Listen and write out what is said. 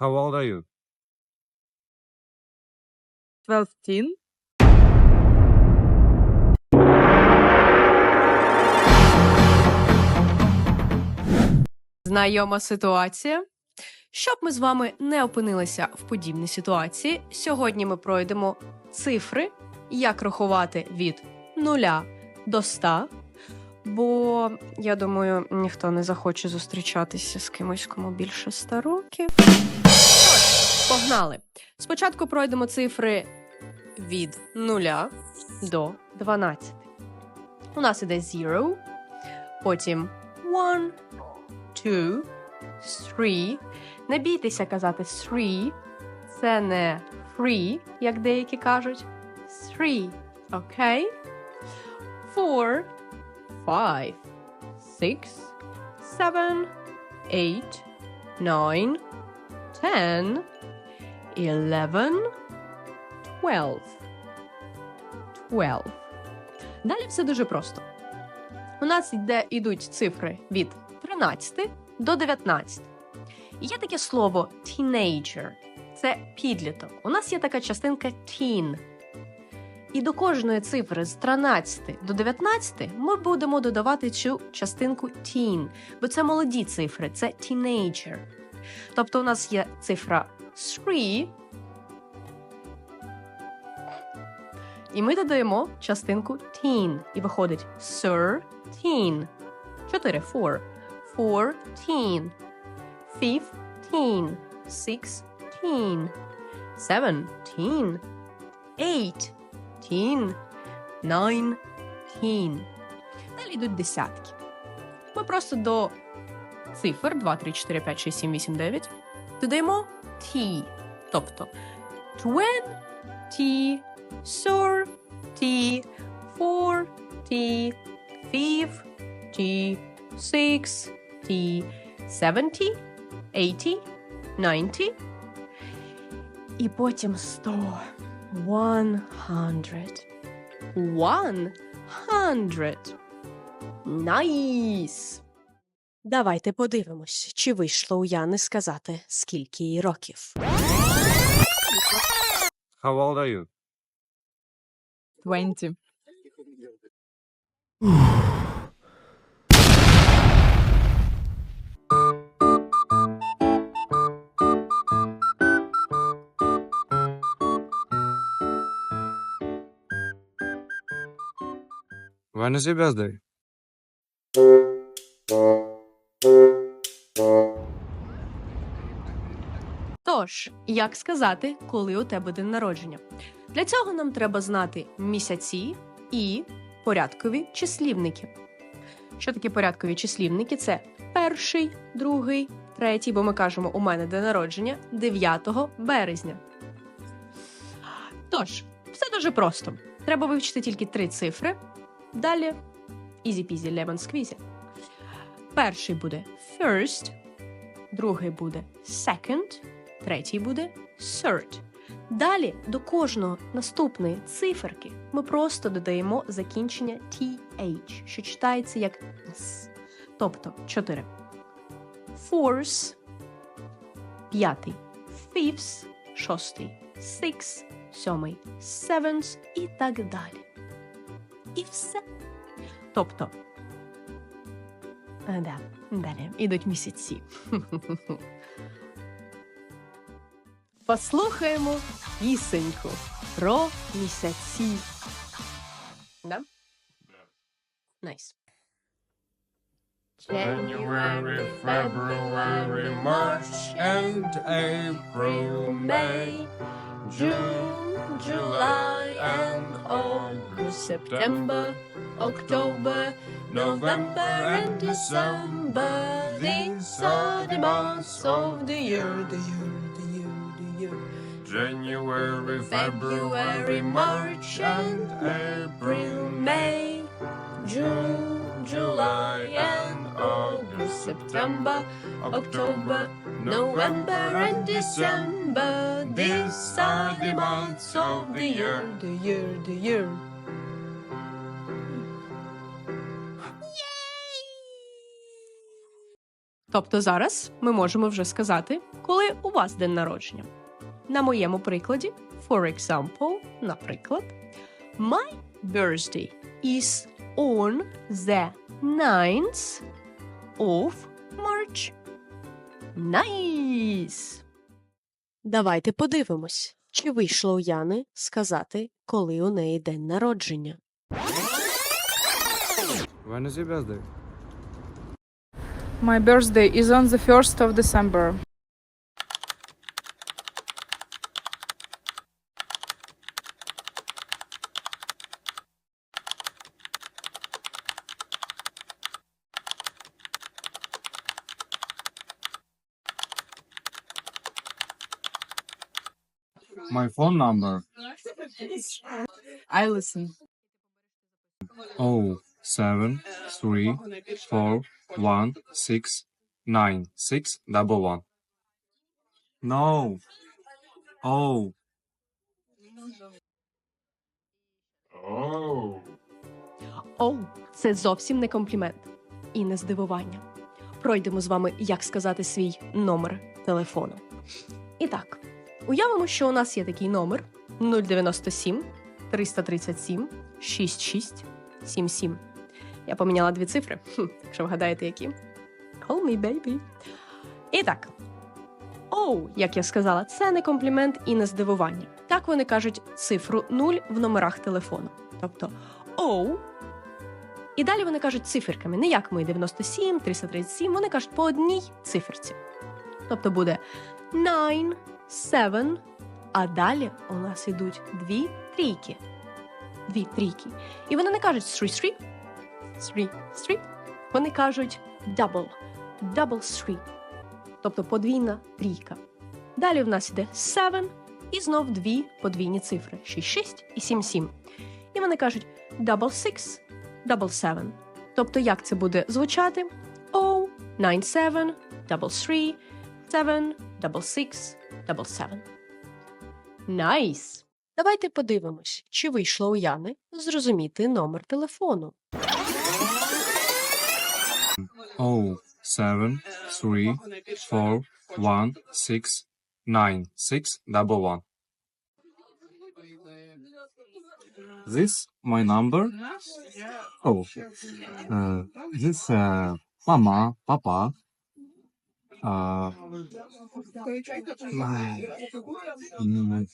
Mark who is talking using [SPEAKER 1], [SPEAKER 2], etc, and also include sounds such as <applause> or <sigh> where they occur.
[SPEAKER 1] How old are you?
[SPEAKER 2] 12 teen.
[SPEAKER 3] Знайома ситуація. Щоб ми з вами не опинилися в подібній ситуації, сьогодні ми пройдемо цифри, як рахувати від 0 до 100. Бо я думаю, ніхто не захоче зустрічатися з кимось, кому більше 100 років. Тож, погнали. Спочатку пройдемо цифри від 0 до 12. У нас іде 0, потім 1, two, three. Не бійтеся казати three. Це не free, як деякі кажуть. Three. Окей? Four, five, six, seven, eight, nine, ten, eleven, twelve. Twelve. Далі все дуже просто. У нас йде, ідуть цифри від 13 до 19. І є таке слово teenager. Це підліток. У нас є така частинка teen. І до кожної цифри з 13 до 19 ми будемо додавати цю частинку teen, бо це молоді цифри, це teenager. Тобто у нас є цифра 3, і ми додаємо частинку teen. І виходить sir teen. 4 4. 14, 15, 16, 17, 8. Тін, nine, ten. Далі йдуть десятки. Ми просто до цифр 2, 3, 4, 5, 6, 7, 8, 9 додаємо T. Тобто 20, 30, 40, 50, 60, 70, 80, 90 і потім сто. One hundred. One hundred. Nice! Давайте подивимось, чи вийшло у Яни сказати, скільки їй років.
[SPEAKER 1] How old are you?
[SPEAKER 2] 20.
[SPEAKER 1] When is?
[SPEAKER 3] Тож, як сказати, коли у тебе день народження? Для цього нам треба знати місяці і порядкові числівники. Що таке порядкові числівники? Це перший, другий, третій, бо ми кажемо, у мене день народження 9 березня. Тож, все дуже просто. Треба вивчити тільки три цифри. Далі easy-peasy lemon squeezy. Перший буде first, другий буде second, третій буде third. Далі до кожного наступної циферки ми просто додаємо закінчення th, що читається як с. Тобто 4. Fourth, п'ятий, fifth, шостий, sixth, сьомий, seventh і так далі. І все. Тобто. А, да, далі ідуть місяці. <laughs> Послухаємо пісеньку про місяці. Да? Найс.
[SPEAKER 4] January, February, March, and April, May,
[SPEAKER 3] June, July, and August, September, October, November, and December. These are the months of the year, the year, the year, the year.
[SPEAKER 4] January,
[SPEAKER 3] February, March, and April, May, June, July, and August, September, October, November, and December. These are the months of the year, the year, the year. Тобто зараз ми можемо вже сказати, коли у вас день народження. На моєму прикладі, for example, наприклад, My birthday is on the 9th of March. Nice! Давайте подивимось, чи вийшло у Яни сказати, коли у неї день народження.
[SPEAKER 1] When is your birthday?
[SPEAKER 2] My birthday is on the 1st of December.
[SPEAKER 1] My phone number.
[SPEAKER 2] I listen.
[SPEAKER 1] Oh, seven, three, four, one, six, nine, six, double one. No. Oh,
[SPEAKER 4] Oh.
[SPEAKER 3] Оу, це зовсім не комплімент і не здивування. Пройдемо з вами, як сказати свій номер телефону. І так, уявимо, що у нас є такий номер 097 337 6677. Я поміняла дві цифри, <laughs> хм, якщо вгадаєте, які. Call me baby. І так. Оу, як я сказала, це не комплімент і не здивування. Так вони кажуть цифру 0 в номерах телефону. Тобто оу. І далі вони кажуть циферками, не як ми 97, 337, вони кажуть по одній циферці. Тобто буде 9, seven, а далі у нас йдуть дві трійки. Дві трійки. І вони не кажуть three, three, three, three. Вони кажуть double, double three. Тобто подвійна трійка. Далі в нас йде seven і знов дві подвійні цифри: 6, 6 і 7, 7. І вони кажуть double six, double seven. Тобто, як це буде звучати? Oh, nine, seven, double three, seven, double six, 77. Найс! Nice. Давайте подивимось, чи вийшло у Яни зрозуміти номер телефону.
[SPEAKER 1] 073416961. This my number. Oh, uh, this uh, mama, papa, Uh, my, mm,